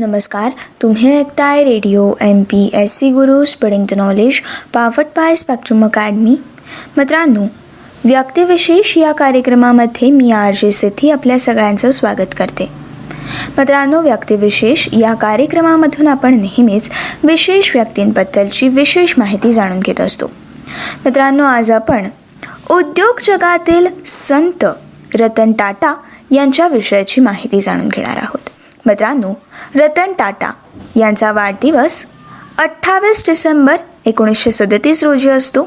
नमस्कार तुम्ही ऐकताय radio M P S C Guru spreading the knowledge powered by Spectrum academy. मित्रांनो व्यक्तिविशेष या कार्यक्रमामध्ये मी आर जे सिद्धी आपल्या सगळ्यांचं स्वागत करते. मित्रांनो व्यक्तिविशेष या कार्यक्रमामधून आपण नेहमीच विशेष व्यक्तींबद्दलची विशेष माहिती जाणून घेत असतो. मित्रांनो आज आपण उद्योग जगातील संत रतन टाटा यांच्या विषयाची माहिती जाणून घेणार आहोत. मित्रांनो रतन टाटा यांचा वाढदिवस अठ्ठावीस डिसेंबर एकोणीसशे सदतीस रोजी असतो.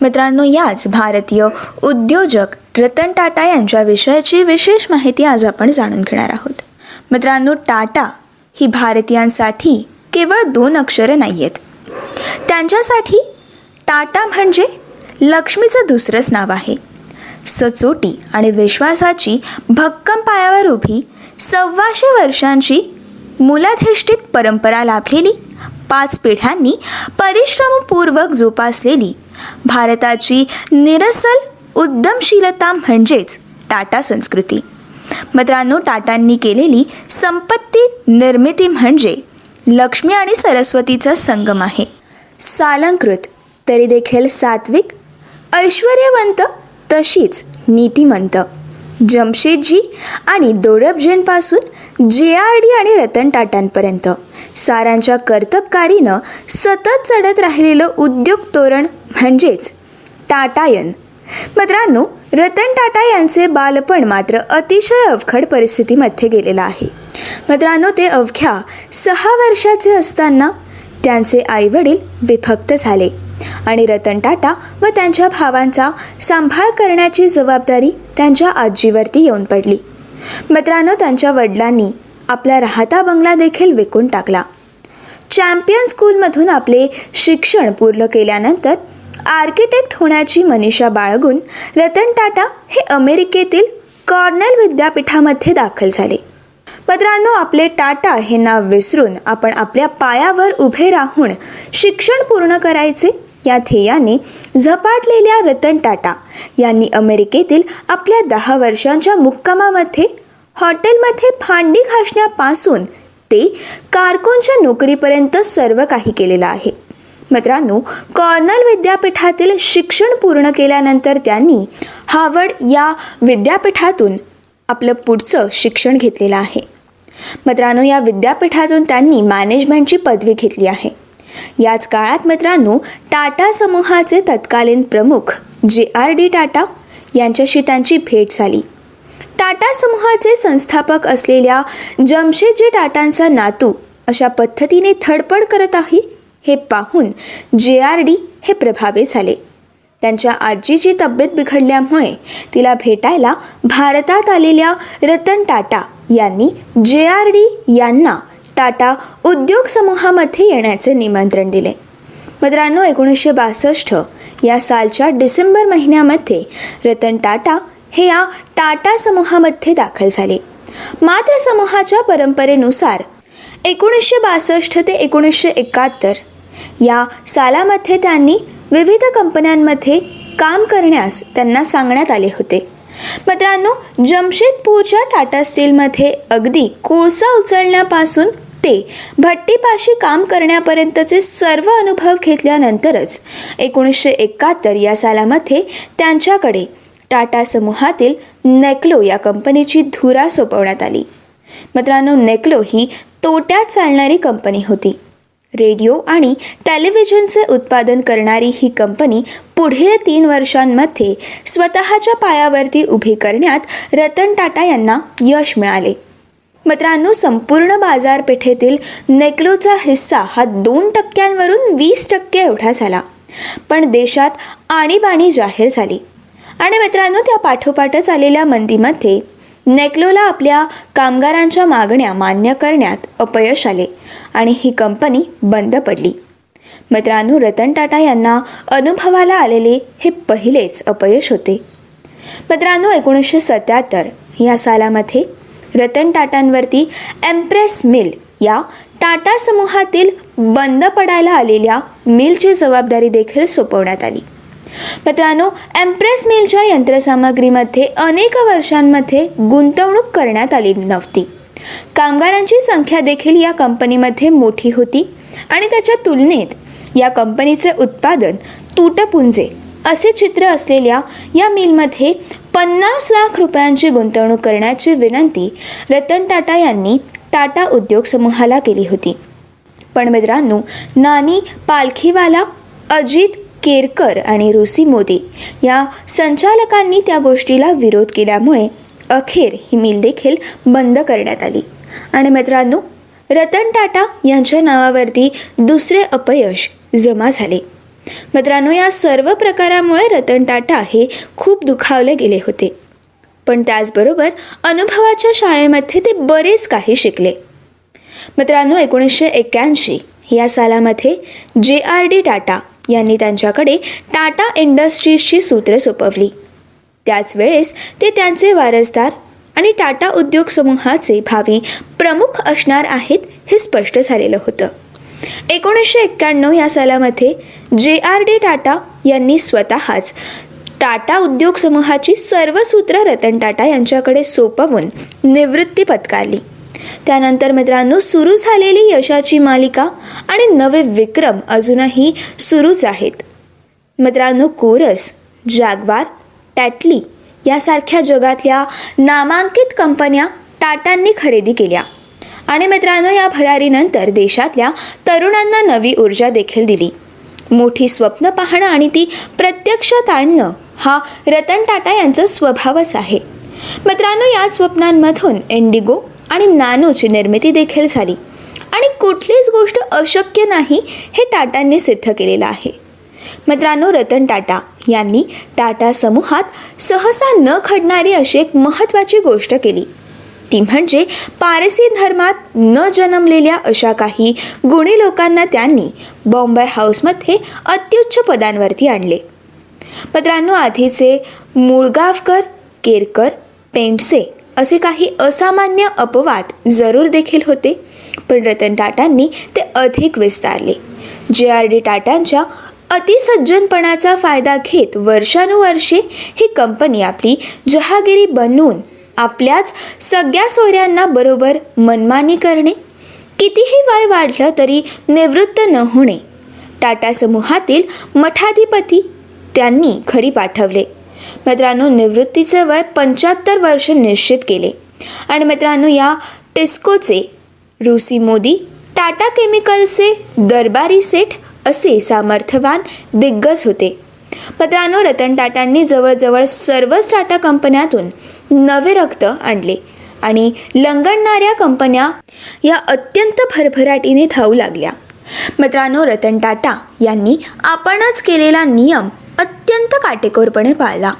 मित्रांनो याच भारतीय उद्योजक रतन टाटा यांच्या विषयाची विशेष माहिती आज आपण जाणून घेणार आहोत. मित्रांनो टाटा ही भारतीयांसाठी केवळ दोन अक्षरं नाही आहेत त्यांच्यासाठी टाटा म्हणजे लक्ष्मीचं दुसरंच नाव आहे. सचोटी आणि विश्वासाची भक्कम पायावर उभी सव्वाशे वर्षांची मूलाधिष्ठित परंपरा लाभलेली पाच पिढ्यांनी परिश्रमपूर्वक जोपासलेली भारताची निरसल उद्यमशीलता म्हणजेच टाटा संस्कृती. मित्रांनो टाटांनी केलेली संपत्ती निर्मिती म्हणजे लक्ष्मी आणि सरस्वतीचा संगम आहे. सालंकृत तरी देखील सात्विक ऐश्वर्यवंत तशीच नीतिमंत. जमशेदजी आणि दोरबजींपासून जे आर डी आणि रतन टाटांपर्यंत. सारांच्या कर्तबकारीनं सतत चढत राहिलेलं उद्योग तोरण म्हणजेच टाटायन. मित्रांनो रतन टाटा यांचे बालपण मात्र अतिशय अवघड परिस्थितीमध्ये गेलेलं आहे. मित्रांनो ते अवघ्या सहा वर्षाचे असताना त्यांचे आईवडील विभक्त झाले. आणि रतन टाटा व त्यांच्या भावांचा सांभाळ करण्याची जबाबदारी त्यांच्या आजीवरती येऊन पडली. मित्रांनो त्यांच्या वडिलांनी आपला राहता बंगला देखील विकून टाकला. चॅम्पियन स्कूलमधून आपले शिक्षण पूर्ण केल्यानंतर आर्किटेक्ट होण्याची मनीषा बाळगून रतन टाटा हे अमेरिकेतील कॉर्नेल विद्यापीठामध्ये दाखल झाले. मित्रांनो आपले टाटा हे नाव विसरून आपण आपल्या पायावर उभे राहून शिक्षण पूर्ण करायचे या ध्येयाने झपाटलेल्या रतन टाटा यांनी अमेरिकेतील आपल्या दहा वर्षांच्या मुक्कामामध्ये हॉटेलमध्ये भांडी घासण्यापासून ते कारकूनच्या नोकरीपर्यंत सर्व काही केलेलं आहे. मित्रांनो कॉर्नल विद्यापीठातील शिक्षण पूर्ण केल्यानंतर त्यांनी हार्वर्ड या विद्यापीठातून आपलं पुढचं शिक्षण घेतलेलं आहे. मित्रांनो या विद्यापीठातून त्यांनी मॅनेजमेंटची पदवी घेतली आहे. याच काळात मित्रांनो टाटा समूहाचे तत्कालीन प्रमुख जे आर डी टाटा यांच्याशी त्यांची भेट झाली. टाटा समूहाचे संस्थापक असलेल्या जमशेदजी टाटांचा नातू अशा पद्धतीने धडपड करत आहे हे पाहून जे आर डी हे प्रभावित झाले. त्यांच्या आजीची तब्येत बिघडल्यामुळे तिला भेटायला भारतात आलेल्या रतन टाटा यांनी जे आर डी यांना टाटा उद्योग समूहामध्ये येण्याचे निमंत्रण दिले. मित्रांनो एकोणीसशे बासष्ट या सालच्या डिसेंबर महिन्यामध्ये रतन टाटा हे या टाटा समूहामध्ये दाखल झाले. मात्र समूहाच्या परंपरेनुसार एकोणीसशे बासष्ट ते एकोणीसशे एकाहत्तर या सालामध्ये त्यांनी विविध कंपन्यांमध्ये काम करण्यास त्यांना सांगण्यात आले होते. मित्रांनो जमशेदपूरच्या टाटा स्टीलमध्ये अगदी कोळसा उचलण्यापासून ते भट्टीपाशी काम करण्यापर्यंतचे सर्व अनुभव घेतल्यानंतरच एकोणीसशे एकाहत्तर या सालामध्ये त्यांच्याकडे टाटा समूहातील नेक्लो या कंपनीची धुरा सोपवण्यात आली. मित्रांनो नेक्लो ही तोट्यात चालणारी कंपनी होती. रेडिओ आणि टेलिव्हिजनचे उत्पादन करणारी ही कंपनी पुढील तीन वर्षांमध्ये स्वतःच्या पायावरती उभी करण्यात रतन टाटा यांना यश मिळाले. मित्रांनो संपूर्ण बाजारपेठेतील नेक्लोचा हिस्सा हा दोन टक्क्यांवरून वीस टक्के एवढा झाला. पण देशात आणीबाणी जाहीर झाली. आणि मित्रांनो त्या पाठोपाठच आलेल्या मंदीमध्ये नेक्लोला आपल्या कामगारांच्या मागण्या मान्य करण्यात अपयश आले आणि ही कंपनी बंद पडली. मित्रांनो रतन टाटा यांना अनुभवाला आलेले हे पहिलेच अपयश होते. मित्रांनो एकोणीसशे सत्याहत्तर या सालामध्ये रतन टाटांवरती एम्प्रेस मिल या टाटा समूहातील बंद पडायला आलेल्या मिलची जबाबदारी देखील सोपवण्यात आली. मित्रांनो एम्प्रेस मिलच्या यंत्रसामग्रीमध्ये अनेक वर्षांमध्ये गुंतवणूक करण्यात आली नव्हती. कामगारांची संख्या देखील या कंपनीमध्ये मोठी होती आणि त्याच्या तुलनेत या कंपनीचे उत्पादन तुटपुंजे असे चित्र असलेल्या या मिलमध्ये पन्नास लाख रुपयांची गुंतवणूक करण्याची विनंती रतन टाटा यांनी टाटा उद्योग समूहाला केली होती. पण मित्रांनो नानी पालखीवाला अजित केरकर आणि रुसी मोदी या संचालकांनी त्या गोष्टीला विरोध केल्यामुळे अखेर ही मिल देखील बंद करण्यात आली. आणि मित्रांनो रतन टाटा यांच्या नावावरती दुसरे अपयश जमा झाले. मित्रांनो या सर्व प्रकारामुळे रतन टाटा हे खूप दुखावले गेले होते. पण त्याचबरोबर अनुभवाच्या शाळेमध्ये ते बरेच काही शिकले. मित्रांनो एकोणीसशे एक्क्याऐंशी या सालामध्ये जे आर डी टाटा यांनी त्यांच्याकडे टाटा इंडस्ट्रीजची सूत्रे सोपवली. त्याच वेळेस ते त्यांचे वारसदार आणि टाटा उद्योग समूहाचे भावी प्रमुख असणार आहेत हे स्पष्ट झालेलं होतं. एकोणीसशे एक्क्याण्णव या सालामध्ये जे आर डी टाटा यांनी स्वतःच टाटा उद्योग समूहाची सर्व सूत्र रतन टाटा यांच्याकडे सोपवून निवृत्ती पत्कारली. त्यानंतर मित्रांनो सुरू झालेली यशाची मालिका आणि नवे विक्रम अजूनही सुरूच आहेत. मित्रांनो कोरस जागवार टॅटली यासारख्या जगातल्या नामांकित कंपन्या टाटांनी खरेदी केल्या. आणि मित्रांनो या भरारीनंतर देशातल्या तरुणांना नवी ऊर्जा देखील दिली. मोठी स्वप्न पाहणं आणि ती प्रत्यक्षात आणणं हा रतन टाटा यांचा स्वभावच आहे. मित्रांनो या स्वप्नांमधून इंडिगो आणि नॅनोची निर्मिती देखील झाली. आणि कुठलीच गोष्ट अशक्य नाही हे टाटांनी सिद्ध केलेलं आहे. मित्रांनो रतन टाटा यांनी टाटा समूहात सहसा न घडणारी अशी एक महत्त्वाची गोष्ट केली. ती म्हणजे पारसी धर्मात न जन्मलेल्या अशा काही गुणी लोकांना त्यांनी बॉम्बे हाऊसमध्ये अत्युच्च पदांवरती आणले. मित्रांनो आधीचे मुळगावकर केरकर पेंडसे असे काही असामान्य अपवाद जरूर देखील होते पण रतन टाटांनी ते अधिक विस्तारले. जे आर डी टाटांच्या अतिसज्जनपणाचा फायदा घेत वर्षानुवर्षे ही कंपनी आपली जहागिरी बनवून आपल्याच सगळ्या सोयऱ्यांना बरोबर मनमानी करणे. कितीही वय वाढलं तरी निवृत्त न होणे. टाटा समूहातील मठाधिपती त्यांनी घरी पाठवले. मित्रांनो निवृत्तीचे वय पंच्याहत्तर वर्ष निश्चित केले. आणि मित्रांनो या टिस्कोचे रुसी मोदी टाटा केमिकलचे दरबारी सेठ असे सामर्थ्यवान दिग्गज होते. मित्रांनो रतन टाटांनी जवळजवळ सर्वच टाटा कंपन्यातून नवे रक्त आणले आणि लंगडणाऱ्या कंपन्या या अत्यंत भरभराटीने धावू लागल्या. मित्रांनो रतन टाटा यांनी आपणच केलेला नियम अत्यंत काटेकोरपणे पाळला.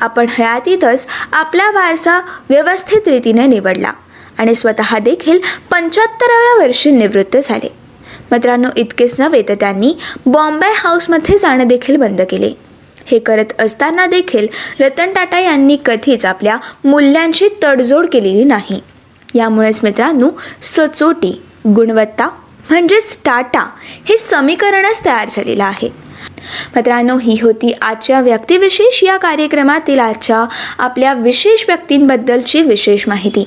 आपण हयातीतच आपला वारसा व्यवस्थित रीतीने निवडला आणि स्वतः देखील पंच्याहत्तराव्या वर्षी निवृत्त झाले. मित्रांनो इतकेच नव्हे तर त्यांनी बॉम्बे हाऊसमध्ये जाणं देखील बंद केले. हे करत असताना देखील रतन टाटा यांनी कधीच आपल्या मूल्यांची तडजोड केलेली नाही. यामुळेच मित्रांनो सचोटी गुणवत्ता म्हणजेच टाटा हे समीकरणच तयार झालेलं आहे. मित्रांनो ही होती आजच्या व्यक्तिविशेष या कार्यक्रमातील आजच्या आपल्या विशेष व्यक्तींबद्दलची विशेष माहिती.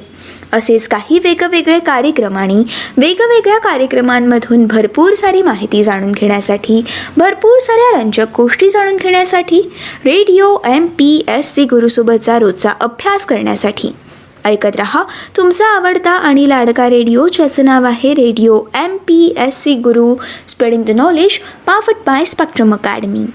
असेच काही वेगवेगळे कार्यक्रम आणि वेगवेगळ्या कार्यक्रमांमधून भरपूर सारी माहिती जाणून घेण्यासाठी भरपूर साऱ्या रंजक गोष्टी जाणून घेण्यासाठी radio M P S C गुरुसोबतचा रोजचा अभ्यास करण्यासाठी. ऐकत रहा तुमचा आवडता आणि लाडका रेडिओ ज्याचं नाव आहे radio M P S C Guru spreading the knowledge powered by Spectrum academy.